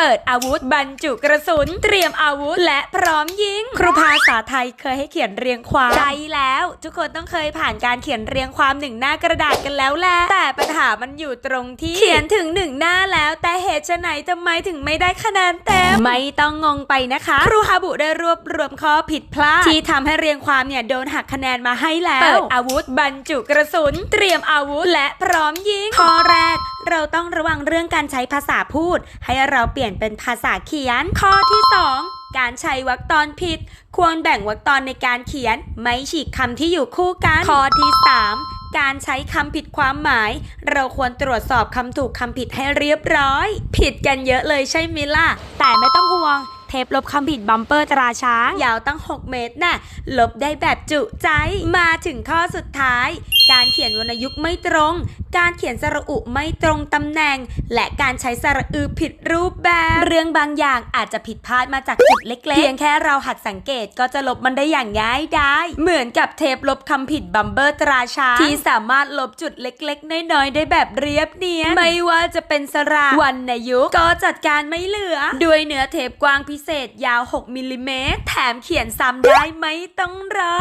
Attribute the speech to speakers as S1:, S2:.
S1: เปิดอาวุธบรรจุกระสุน เตรียมอาวุธและพร้อมยิง ครูภาษาไทยเคยให้เขียนเรียงความใจแล้ว ทุกคนต้องเคยผ่านการเขียนเรียงความหนึ่งหน้ากระดาษกันแล้วแหละแต่ปัญหามันอยู่ตรงที่เขียนถึงหนึ่งหน้าแล้วแต่เหตุไฉนทำไมถึงไม่ได้คะแนนเต็มไม่ต้องงงไปนะคะ ครูฮาบุได้รวบรวมข้อผิดพลาดที่ทำให้เรียงความเนี่ยโดนหักคะแนนมาให้แล้วเปิดอาวุธบรรจุกระสุน เตรียมอาวุธและพร้อมยิงข้อแรก เราต้องระวังเรื่องการใช้ภาษาพูด ให้เราเปลี่ยนเป็นภาษาเขียน ข้อที่ 2การใช้วรรคตอนผิด ควรแบ่งวรรคตอนในการเขียน ไม่ฉีกคำที่อยู่คู่กัน ข้อที่ 3 การใช้คำผิดความหมาย เราควรตรวจสอบคำถูกคำผิดให้เรียบร้อย ผิดกันเยอะเลยใช่ไหมล่ะ แต่ไม่ต้องห่วง เทปลบคำผิดบัมเปอร์ตราช้าง ยาวตั้ง 6 เมตรน่ะลบได้แบบจุใจ มาถึงข้อสุดท้าย การเขียนวรรณยุกต์ไม่ตรง การเขียนสระอุไม่ตรงตำแหน่ง และการใช้สระอือผิดรูปแบบ เรื่องบางอย่างอาจจะผิดพลาดมาจากจุดเล็กๆ เพียงแค่เราหัดสังเกตก็จะลบมันได้อย่างง่ายได้เหมือนกับเทปลบคำผิดบัมเบอร์ตราชาที่สามารถลบจุดเล็กๆ น้อยๆ ได้แบบเรียบเนียนไม่ว่าจะเป็นสระวรรณยุกต์ก็จัดการไม่เหลือ ด้วยเนื้อเทปกว้างพิเศษยาว 6มิลลิเมตรแถมเขียนซ้ำได้ไม่ต้องรอ